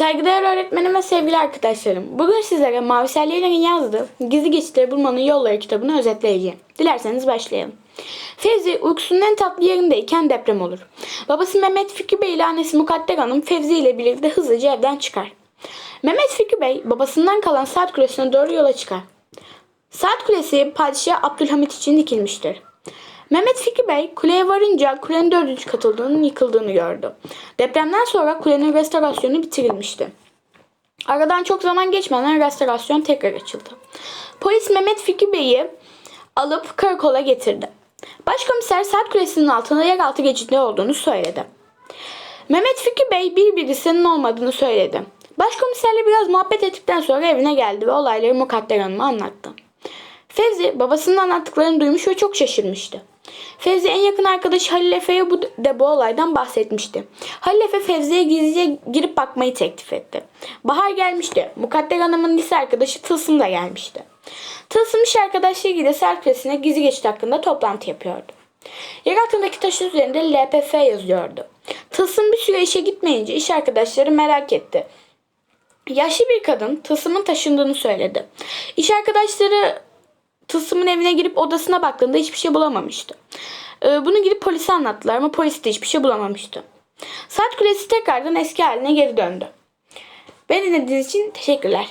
Saygıdeğer öğretmenim ve sevgili arkadaşlarım. Bugün sizlere Mavi Selyeler'in yazdığı Gizli Geçitleri Bulmanın Yolları kitabını özetleyeceğim. Dilerseniz başlayalım. Fevzi uykusunun en tatlı yerindeyken deprem olur. Babası Mehmet Fikri Bey ile annesi Mukadder Hanım Fevzi ile birlikte hızlıca evden çıkar. Mehmet Fikri Bey babasından kalan saat kulesine doğru yola çıkar. Saat kulesi Padişah Abdülhamit için dikilmiştir. Mehmet Fikri Bey kuleye varınca kulenin dördüncü katılığının yıkıldığını gördü. Depremden sonra kulenin restorasyonu bitirilmişti. Aradan çok zaman geçmeden restorasyon tekrar açıldı. Polis Mehmet Fikri Bey'i alıp karakola getirdi. Başkomiser saat kulesinin altında yeraltı geçidi olduğunu söyledi. Mehmet Fikri Bey bir olmadığını söyledi. Başkomiserle biraz muhabbet ettikten sonra evine geldi ve olayları Mukadder Hanım'a anlattı. Fevzi babasının anlattıklarını duymuş ve çok şaşırmıştı. Fevzi en yakın arkadaşı Halil Efe'ye bu, de bu olaydan bahsetmişti. Halil Efe Fevzi'ye gizlice girip bakmayı teklif etti. Bahar gelmişti. Mukadder Hanım'ın lise arkadaşı Tılsım da gelmişti. Tılsım iş arkadaşlarıyla Sert Kulesi'ne gizli geçit hakkında toplantı yapıyordu. Yer altındaki taşın üzerinde LPF yazıyordu. Tılsım bir süre işe gitmeyince iş arkadaşları merak etti. Yaşlı bir kadın tılsımın taşındığını söyledi. İş arkadaşları Tılsım'ın evine girip odasına baktığında hiçbir şey bulamamıştı. Ee, bunu gidip polise anlattılar ama polis de hiçbir şey bulamamıştı. Saat kulesi tekrardan eski haline geri döndü. Beni dinlediğiniz için teşekkürler.